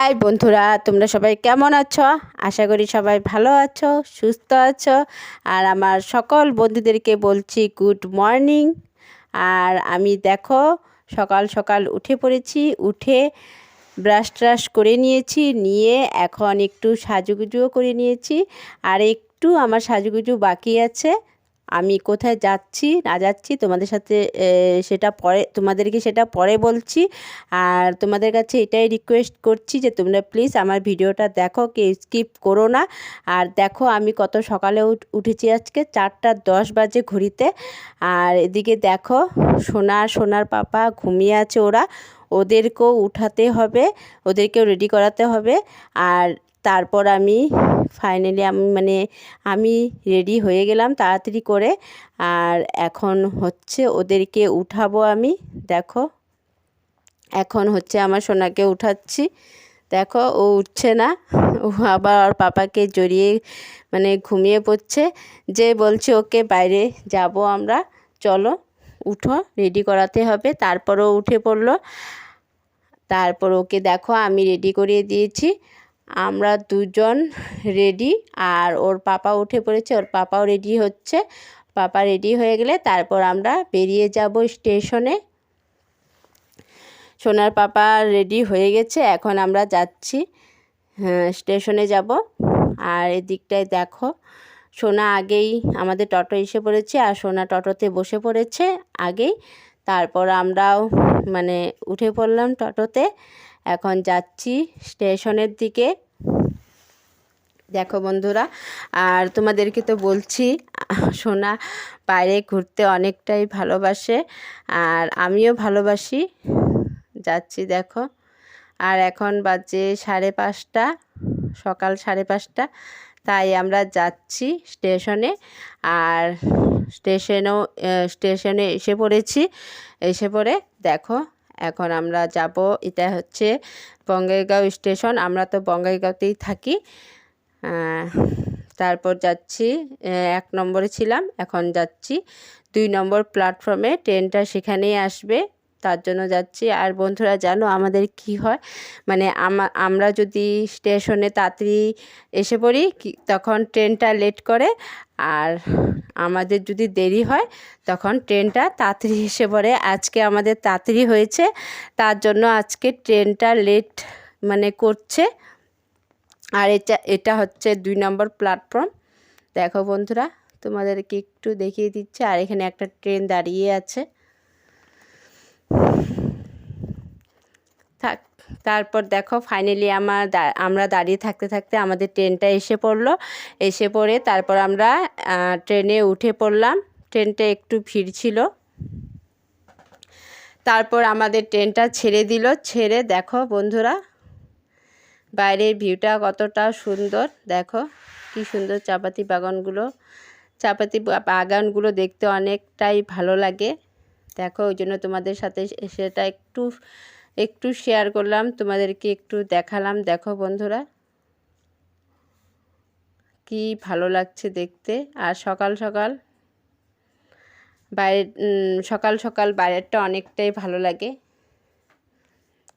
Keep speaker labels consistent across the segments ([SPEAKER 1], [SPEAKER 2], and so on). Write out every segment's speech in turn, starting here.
[SPEAKER 1] High বন্ধুরা, তোমরা সবাই কেমন আছো? আশা করি সবাই ভালো আছো, সুস্থ আছো। আর আমার সকল বন্ধুদেরকে বলছি গুড মর্নিং আর আমি দেখো, সকাল সকাল উঠে পড়েছি, উঠে ব্রাশ ট্রাশ করে নিয়েছি, নিয়ে এখন একটু সাজুগুজুও করে নিয়েছি। আর একটু আমার সাজুগুজু বাকি আছে। আমি কোথায় যাচ্ছি, না যাচ্ছি, তোমাদের সাথে সেটা পরে, তোমাদেরকে সেটা পরে বলছি। আর তোমাদের কাছে এটাই রিকোয়েস্ট করছি যে, তোমরা প্লিজ আমার ভিডিওটা দেখো কে স্কিপ করো না। আর দেখো, আমি কত সকালে উঠেছি আজকে, চারটা দশ বাজে ঘড়িতে। আর এদিকে দেখো সোনার সোনার পাপা ঘুমিয়ে আছে ওরা। ওদেরকেও উঠাতে হবে, ওদেরকেও রেডি করাতে হবে। আর তারপর আমি ফাইনালি আমি মানে আমি রেডি হয়ে গেলাম তাড়াতাড়ি করে। আর এখন হচ্ছে ওদেরকে উঠাবো আমি, দেখো। এখন হচ্ছে আমার সোনাকে উঠাচ্ছি। দেখো, ও উঠছে না। ও আবার ওর পাপাকে জড়িয়ে মানে ঘুমিয়ে পড়ছে। যে বলছে ওকে বাইরে যাব আমরা। চলো, উঠো রেডি করাতে হবে। তারপরও উঠে পড়ল। তারপর ওকে দেখো, আমি রেডি করিয়ে দিয়েছি। আমরা দুজন রেডি আর ওর পাপা উঠে পড়েছে ওর পাপাও রেডি হচ্ছে। পাপা রেডি হয়ে গেলে তারপর আমরা বেরিয়ে যাব স্টেশনে সোনার পাপা রেডি হয়ে গেছে এখন আমরা যাচ্ছি হ্যাঁ, স্টেশনে যাব। আর এদিকটায় দেখো সোনা আগেই আমাদের টটো এসে পড়েছে আর সোনা টটোতে বসে পড়েছে আগেই। তারপর আমরাও মানে উঠে পড়লাম টটোতে। এখন যাচ্ছি স্টেশনের দিকে। দেখো বন্ধুরা, আর তোমাদেরকে তো বলছি, সোনা বাইরে ঘুরতে অনেকটাই ভালোবাসে, আর আমিও ভালোবাসি। যাচ্ছি দেখো, আর এখন বাজে সাড়ে পাঁচটা, সকাল সাড়ে পাঁচটা, তাই আমরা যাচ্ছি স্টেশনে, আর স্টেশনেও স্টেশনে এসে পড়েছি, এসে পড়ে দেখো এখন আমরা যাব, এটা হচ্ছে বঙ্গাইগাঁও স্টেশন, আমরা তো বঙ্গাইগাঁওতেই থাকি। তারপর যাচ্ছি এক নম্বরে ছিলাম, এখন যাচ্ছি। দুই নম্বর প্ল্যাটফর্মে ট্রেনটা সেখানেই আসবে, তার জন্য যাচ্ছি। আর বন্ধুরা, জানো আমাদের কি হয়? মানে আমরা যদি স্টেশনে তাড়াতাড়ি এসে পড়ি তখন ট্রেনটা লেট করে, আর আমাদের যদি দেরি হয়, তখন ট্রেনটা তাড়াতাড়ি এসে পড়ে। আজকে আমাদের তাড়াতাড়ি হয়েছে, তার জন্য আজকে ট্রেনটা লেট মানে করছে। আর এটা এটা হচ্ছে দুই নম্বর প্ল্যাটফর্ম দেখো বন্ধুরা, তোমাদেরকে একটু দেখিয়ে দিচ্ছে। আর এখানে একটা ট্রেন দাঁড়িয়ে আছে। থাক তারপর দেখো ফাইনালি আমার আমরা দাঁড়িয়ে থাকতে থাকতে আমাদের ট্রেনটা এসে পড়ল। এসে পড়ে তারপর আমরা ট্রেনে উঠে পড়লাম। ট্রেনটা একটু ভিড় ছিল। তারপর আমাদের ট্রেনটা ছেড়ে দিল। ছেড়ে দেখো বন্ধুরা, বাইরের ভিউটা কতটা সুন্দর। দেখো কি সুন্দর চাপাতি বাগানগুলো। চাপাতি বাগানগুলো দেখতে অনেকটাই ভালো লাগে। দেখো ওই জন্য তোমাদের সাথে সেটা একটু একটু শেয়ার করলাম, তোমাদেরকে একটু দেখালাম। দেখো বন্ধুরা, কি ভালো লাগছে দেখতে। আর সকাল সকাল বাইরে সকাল সকাল বাইরেরটা অনেকটাই ভালো লাগে।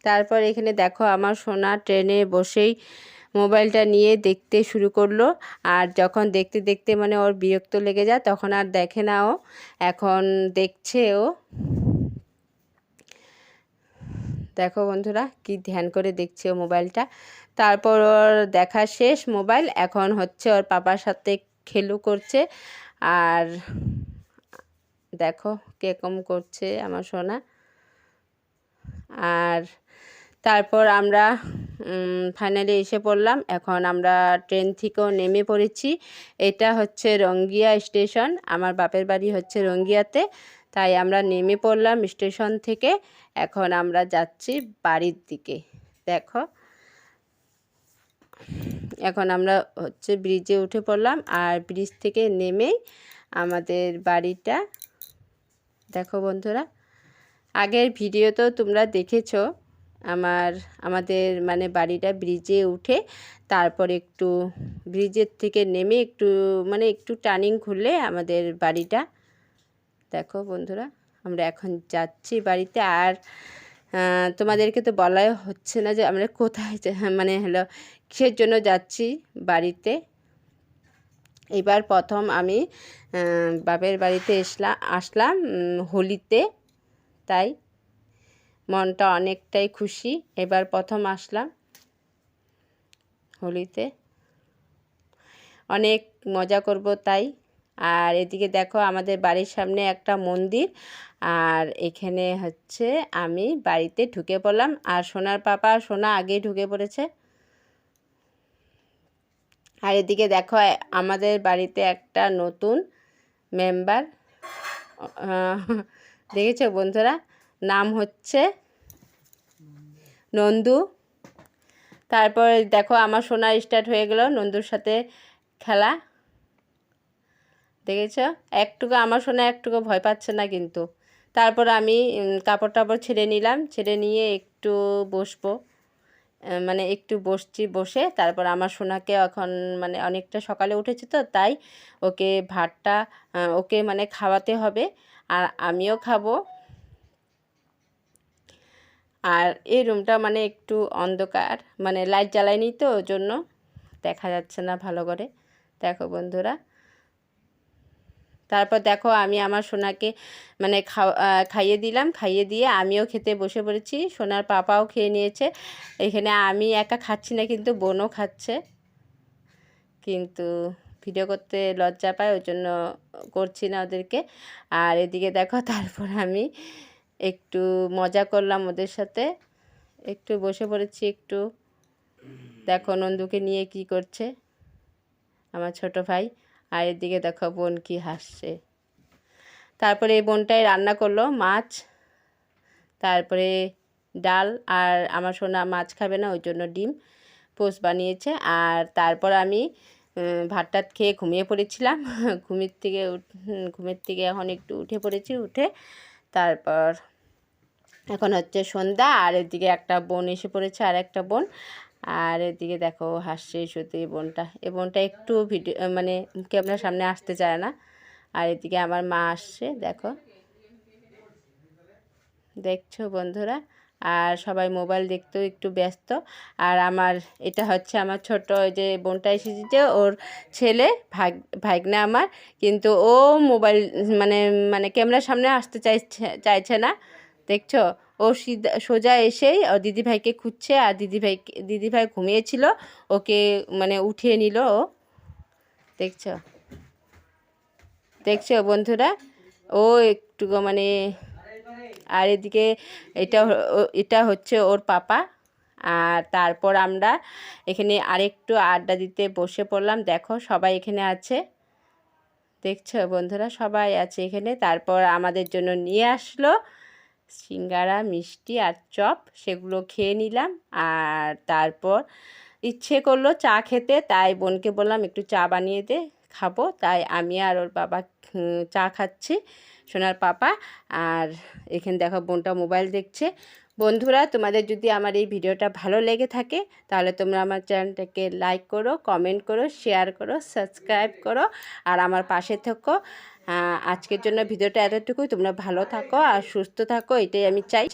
[SPEAKER 1] তারপর এখানে দেখো আমার সোনা ট্রেনে বসেই মোবাইলটা নিয়ে দেখতে শুরু করল। আর যখন দেখতে দেখতে মানে ওর বিরক্ত লেগে যায়, তখন আর দেখে না ও। এখন দেখছে ও। দেখো বন্ধুরা, কি ধ্যান করে দেখছে ও মোবাইলটা। তারপর ওর দেখা শেষ, মোবাইল এখন হচ্ছে ওর পাপার সাথে খেলু করছে। আর দেখো কেকম করছে আমার সোনা। আর তারপর আমরা ফাইনালি এসে পড়লাম। এখন আমরা ট্রেন থেকেও নেমে পড়েছি। এটা হচ্ছে রঙ্গিয়া স্টেশন। আমার বাপের বাড়ি হচ্ছে রঙ্গিয়াতে। তাই আমরা নেমে পড়লাম স্টেশন থেকে। এখন আমরা যাচ্ছি বাড়ির দিকে। দেখো। এখন আমরা হচ্ছে ব্রিজে উঠে পড়লাম। আর ব্রিজ থেকে নেমেই আমাদের বাড়িটা। দেখো বন্ধুরা। আগের ভিডিও তো তোমরা দেখেছ আমার, আমাদের মানে বাড়িটা ব্রিজে উঠে তারপর একটু ব্রিজের থেকে নেমে একটু মানে একটু টার্নিং খুললে আমাদের বাড়িটা। দেখো বন্ধুরা, আমরা এখন যাচ্ছি বাড়িতে আর তোমাদেরকে তো বলাই হচ্ছে না যে আমরা কোথায় মানে হলো কিসের জন্য যাচ্ছি বাড়িতে। এবার প্রথম আমি বাপের বাড়িতে এসলাম আসলাম হোলিতে, তাই। মনটা অনেকটাই খুশি। এবার প্রথম আসলাম হোলিতে। অনেক মজা করব তাই। আর এদিকে দেখো আমাদের বাড়ির সামনে একটা মন্দির। আর এখানে হচ্ছে আমি বাড়িতে ঢুকে পড়লাম। আর সোনার পাপা সোনা আগেই ঢুকে পড়েছে। আর এদিকে দেখো আমাদের বাড়িতে একটা নতুন মেম্বার। দেখেছ বন্ধুরা? নাম হচ্ছে নন্দু। তারপর দেখো আমার সোনা স্টার্ট হয়ে গেল নন্দুর সাথে খেলা। দেখেছ? একটুকু আমার সোনা একটুকু ভয় পাচ্ছে না কিন্তু। তারপর আমি কাপড় টাপড় ছেড়ে নিলাম, ছেড়ে নিয়ে একটু বসবো। মানে একটু বসছি বসে। তারপর আমার সোনাকে এখন মানে অনেকটা সকালে উঠেছে তো, তাই ওকে ভাতটা ওকে মানে খাওয়াতে হবে। আর আমিও খাব। আর এই রুমটা মানে একটু অন্ধকার মানে লাইট জ্বালায়নি তো ওর জন্য দেখা যাচ্ছে না ভালো করে। দেখো বন্ধুরা। তারপর দেখো আমি আমার সোনাকে মানে খাওয়া খাইয়ে দিলাম, খাইয়ে দিয়ে আমিও খেতে বসে পড়েছি। সোনার পাপাও খেয়ে নিয়েছে। এখানে আমি একা খাচ্ছি না, কিন্তু বোনও খাচ্ছে। কিন্তু ভিডিও করতে লজ্জা পায়, ওই জন্য করছি না ওদেরকে। আর এদিকে দেখো, তারপর আমি একটু মজা করলাম ওদের সাথে। একটু বসে পড়েছি একটু। দেখো নন্দুকে নিয়ে কি করছে আমার ছোট ভাই। আর এদিকে দেখো বোন কি হাসছে। তারপরে এই বোনটাই রান্না করল মাছ তারপরে ডাল আর আমার সোনা মাছ খাবে না ওই জন্য ডিম পোস্ট বানিয়েছে। আর তারপর আমি উম, ভাত টাত খেয়ে ঘুমিয়ে পড়েছিলাম। ঘুমের থেকে ঘুমের থেকে এখন একটু উঠে পড়েছি উঠে তারপর এখন হচ্ছে সন্ধ্যা, আর এদিকে একটা বোন এসে পড়েছে, আর একটা বোন। আর এদিকে দেখো হাসছে শুধু এই বোনটা। এই বোনটা একটু ভিডিও মানে ক্যামেরার সামনে আসতে চায় না। আর এদিকে আমার মা আসছে, দেখো। দেখছ বন্ধুরা? আর সবাই মোবাইল দেখতেও একটু ব্যস্ত। আর আমার, এটা হচ্ছে আমার ছোট ওই যে বোনটা এসেছে ওর ছেলে, ভাগ, ভাগনা আমার। কিন্তু ও মোবাইল মানে মানে ক্যামেরার সামনে আসতে চাইছে চাইছে না। দেখছ? ও সোজা এসেই ও দিদিভাইকে খুঁজছে আর দিদিভাই দিদিভাই ঘুমিয়েছিল। ওকে মানে উঠিয়ে নিল ও। দেখছ? দেখছ বন্ধুরা? ও একটু মানে আর এদিকে এটা এটা হচ্ছে ওর পাপা। আর তারপর আমরা এখানে আরেকটু আড্ডা দিতে বসে পড়লাম। দেখো সবাই এখানে আছে। দেখছ বন্ধুরা সবাই আছে এখানে। তারপর আমাদের জন্য নিয়ে আসলো সিঙ্গারা, মিষ্টি আর চপ। সেগুলো খেয়ে নিলাম। আর তারপর ইচ্ছে করল চা খেতে, তাই বোনকে বললাম একটু চা বানিয়ে দে। খাব। তাই আমি আর ওর বাবা চা খাচ্ছি, সোনার পাপা। আর এখানে দেখো বোনটা মোবাইল দেখছে। বন্ধুরা, তোমাদের যদি আমার এই ভিডিওটা ভালো লেগে থাকে, তাহলে তোমরা আমার চ্যানেলটাকে লাইক করো কমেন্ট করো শেয়ার করো সাবস্ক্রাইব করো, আর আমার পাশে থেকো। আজকের জন্য ভিডিওটা এতটুকুই। তোমরা ভালো থাকো আর সুস্থ থাকো, এটাই আমি চাই।